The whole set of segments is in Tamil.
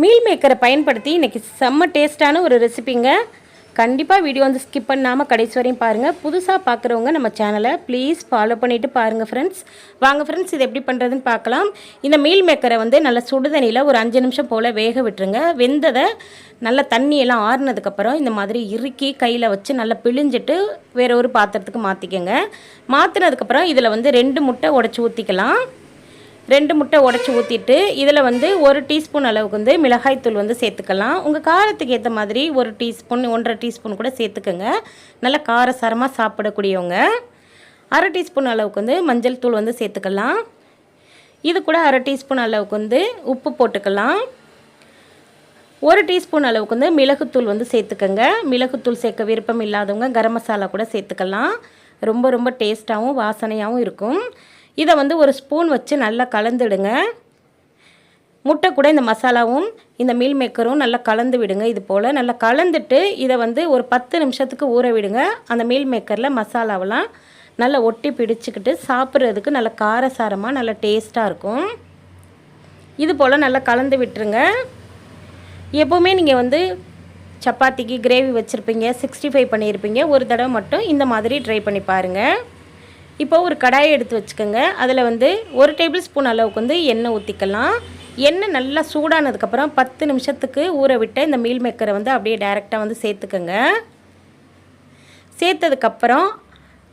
மீல் மேக்கரை பயன்படுத்தி இன்றைக்கி செம்ம டேஸ்ட்டான ஒரு ரெசிபிங்க கண்டிப்பாக வீடியோ வந்து ஸ்கிப் பண்ணாமல் கடைசி வரையும் பாருங்கள் புதுசாக பார்க்குறவங்க நம்ம சேனலை ப்ளீஸ் ஃபாலோ பண்ணிவிட்டு பாருங்கள் ஃப்ரெண்ட்ஸ் வாங்க ஃப்ரெண்ட்ஸ் இது எப்படி பண்ணுறதுன்னு பார்க்கலாம் இந்த மீல் மேக்கரை வந்து நல்லா சுடுதண்ணியில் ஒரு அஞ்சு நிமிஷம் போல் வேக விட்டுருங்க. வெந்ததை நல்லா தண்ணியெல்லாம் ஆறுனதுக்கப்புறம் இந்த மாதிரி இறுக்கி கையில் வச்சு நல்லா பிழிஞ்சிட்டு வேற ஒரு பாத்திரத்துக்கு மாற்றிக்கோங்க மாற்றினதுக்கப்புறம் இதில் வந்து ரெண்டு முட்டை உடச்சி ஊற்றிக்கலாம் ரெண்டு முட்டை உடச்சி ஊற்றிட்டு இதில் வந்து ஒரு டீஸ்பூன் அளவுக்கு வந்து மிளகாய்த்தூள் வந்து சேர்த்துக்கலாம். உங்கள் காரத்துக்கு ஏற்ற மாதிரி ஒரு டீஸ்பூன் ஒன்றரை டீஸ்பூன் கூட சேர்த்துக்கோங்க. நல்லா காரசாரமாக சாப்பிடக்கூடியவங்க. அரை டீஸ்பூன் அளவுக்கு வந்து மஞ்சள் தூள் வந்து சேர்த்துக்கலாம். இது கூட அரை டீஸ்பூன் அளவுக்கு வந்து உப்பு போட்டுக்கலாம். ஒரு டீஸ்பூன் அளவுக்கு வந்து மிளகுத்தூள் வந்து சேர்த்துக்கோங்க. மிளகுத்தூள் சேர்க்க விருப்பம் இல்லாதவங்க கரம் மசாலா கூட சேர்த்துக்கலாம். ரொம்ப ரொம்ப டேஸ்ட்டாகவும் வாசனையாகவும் இருக்கும். இதை வந்து ஒரு ஸ்பூன் வச்சு நல்லா கலந்துடுங்க. முட்டை கூட இந்த மசாலாவும் இந்த மீல் மேக்கரும் நல்லா கலந்து விடுங்க. இது போல் நல்லா கலந்துட்டு இதை வந்து ஒரு பத்து நிமிஷத்துக்கு ஊற விடுங்க. அந்த மீல் மேக்கரில் மசாலாவெல்லாம் நல்லா ஒட்டி பிடிச்சிக்கிட்டு சாப்பிட்றதுக்கு நல்ல காரசாரமாக நல்லா டேஸ்ட்டாக இருக்கும். இது போல் நல்லா கலந்து விட்டுருங்க. எப்போவுமே நீங்கள் வந்து சப்பாத்திக்கு கிரேவி வச்சுருப்பீங்க சிக்ஸ்டி ஃபைவ் பண்ணியிருப்பீங்க ஒரு தடவை மட்டும் இந்த மாதிரி ட்ரை பண்ணி பாருங்கள் இப்போ ஒரு கடாயை எடுத்து வச்சுக்கோங்க. அதில் வந்து ஒரு டேபிள் ஸ்பூன் அளவுக்கு வந்து எண்ணெய் ஊற்றிக்கலாம் எண்ணெய் நல்லா சூடானதுக்கப்புறம் பத்து நிமிஷத்துக்கு ஊற விட்ட இந்த மீல் மேக்கரை வந்து அப்படியே டைரெக்டாக வந்து சேர்த்துக்கோங்க. சேர்த்ததுக்கப்புறம்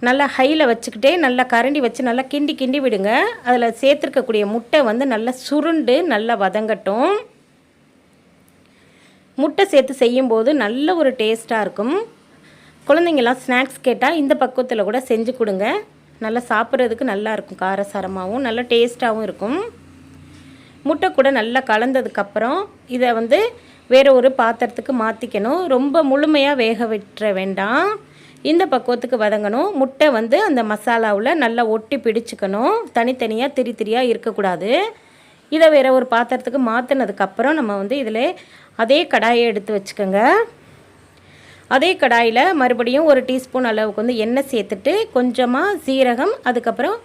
நல்லா ஹையில் வச்சுக்கிட்டே நல்லா கரண்டி வச்சு நல்லா கிண்டி கிண்டி விடுங்க. அதில் சேர்த்துருக்கக்கூடிய முட்டை வந்து நல்லா சுருண்டு நல்லா வதங்கட்டும். முட்டை சேர்த்து செய்யும்போது நல்ல ஒரு டேஸ்ட்டாக இருக்கும். குழந்தைங்கெல்லாம் ஸ்நாக்ஸ் கேட்டால் இந்த பக்குவத்தில் கூட செஞ்சு கொடுங்க. நல்லா சாப்பிட்றதுக்கு நல்லாயிருக்கும். காரசாரமாகவும் நல்லா டேஸ்ட்டாகவும் இருக்கும். முட்டை கூட நல்லா கலந்ததுக்கப்புறம் இதை வந்து வேறு ஒரு பாத்திரத்துக்கு மாற்றிக்கணும் ரொம்ப முழுமையாக வேக விட்டுற வேண்டாம். இந்த பக்குவத்துக்கு வதங்கணும். முட்டை வந்து அந்த மசாலாவில் நல்லா ஒட்டி பிடிச்சிக்கணும். தனித்தனியாக திரி திரியாக இருக்கக்கூடாது. இதை வேறு ஒரு பாத்திரத்துக்கு மாற்றினதுக்கப்புறம் நம்ம வந்து இதில் அதே கடாயை எடுத்து வச்சுக்கோங்க. அதே கடாயில் மறுபடியும் ஒரு டீஸ்பூன் அளவுக்கு வந்து எண்ணெய் சேர்த்துட்டு கொஞ்சமாக சீரகம் அதுக்கப்புறம்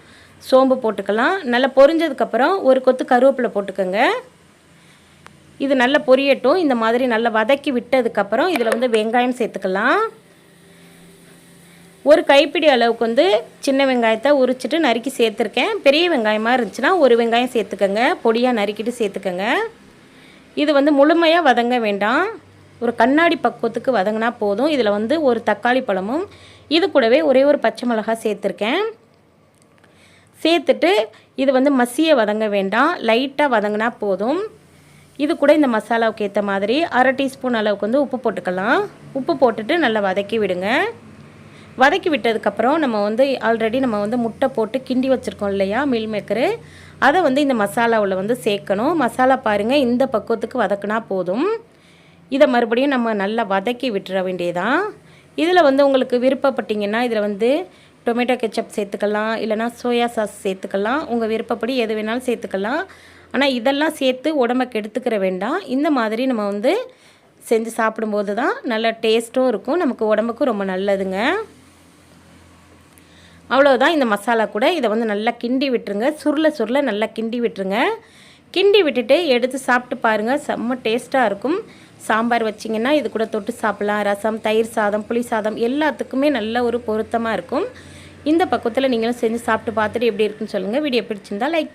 சோம்பு போட்டுக்கலாம். நல்லா பொரிஞ்சதுக்கப்புறம் ஒரு கொத்து கருவேப்பிலை போட்டுக்கோங்க. இது நல்லா பொரியட்டும். இந்த மாதிரி நல்லா வதக்கி விட்டதுக்கப்புறம் இதில் வந்து வெங்காயம் சேர்த்துக்கலாம். ஒரு கைப்பிடி அளவுக்கு வந்து சின்ன வெங்காயத்தை உரிச்சிட்டு நறுக்கி சேர்த்துருக்கேன். பெரிய வெங்காயமாக இருந்துச்சுன்னா ஒரு வெங்காயம் சேர்த்துக்கோங்க. பொடியாக நறுக்கிட்டு சேர்த்துக்கோங்க. இது வந்து முழுமையாக வதங்க வேண்டாம். ஒரு கண்ணாடி பக்குவத்துக்கு வதங்கினா போதும். இதில் வந்து ஒரு தக்காளி பழமும் இது கூடவே ஒரே ஒரு பச்சை மிளகா சேர்த்துருக்கேன். சேர்த்துட்டு இது வந்து மசிய வதங்க வேண்டாம். லைட்டாக வதங்கினா போதும். இது கூட இந்த மசாலாவுக்கு ஏற்ற மாதிரி அரை டீஸ்பூன் அளவுக்கு வந்து உப்பு போட்டுக்கலாம். உப்பு போட்டுட்டு நல்லா வதக்கி விடுங்க. வதக்கி விட்டதுக்கப்புறம் நம்ம வந்து ஆல்ரெடி நம்ம வந்து முட்டை போட்டு கிண்டி வச்சுருக்கோம் இல்லையா மில் மேக்கரு அதை வந்து இந்த மசாலாவில் வந்து சேர்க்கணும். மசாலா பாருங்கள் இந்த பக்குவத்துக்கு வதக்குனா போதும். இதை மறுபடியும் நம்ம நல்லா வதக்கி விட்டுற வேண்டியதான் இதில் வந்து உங்களுக்கு விருப்பப்பட்டீங்கன்னா இதில் வந்து டொமேட்டோ கெச்சப் சேர்த்துக்கலாம் இல்லைனா சோயா சாஸ் சேர்த்துக்கலாம் உங்கள் விருப்பப்படி எது வேணாலும் சேர்த்துக்கலாம். ஆனால் இதெல்லாம் சேர்த்து உடம்பை கெடுத்துக்கிற வேண்டாம். இந்த மாதிரி நம்ம வந்து செஞ்சு சாப்பிடும்போது தான் நல்ல டேஸ்ட்டும் இருக்கும். நமக்கு உடம்புக்கும் ரொம்ப நல்லதுங்க. அவ்வளோதான் இந்த மசாலா கூட. இதை வந்து நல்லா கிண்டி விட்டுருங்க. சுருள சுருள நல்லா கிண்டி விட்டுருங்க. கிண்டி விட்டுட்டு எடுத்து சாப்பிட்டு பாருங்கள் செம்ம டேஸ்ட்டாக இருக்கும். சாம்பார் வச்சிங்கன்னா இது கூட தொட்டு சாப்பிட்லாம். ரசம் தயிர் சாதம் புளி சாதம் எல்லாத்துக்குமே நல்ல ஒரு பொருத்தமாக இருக்கும். இந்த பக்கத்தில் நீங்களும் செஞ்சு சாப்பிட்டு பார்த்துட்டு எப்படி இருக்குன்னு சொல்லுங்கள் வீடியோ பிடிச்சிருந்தா லைக்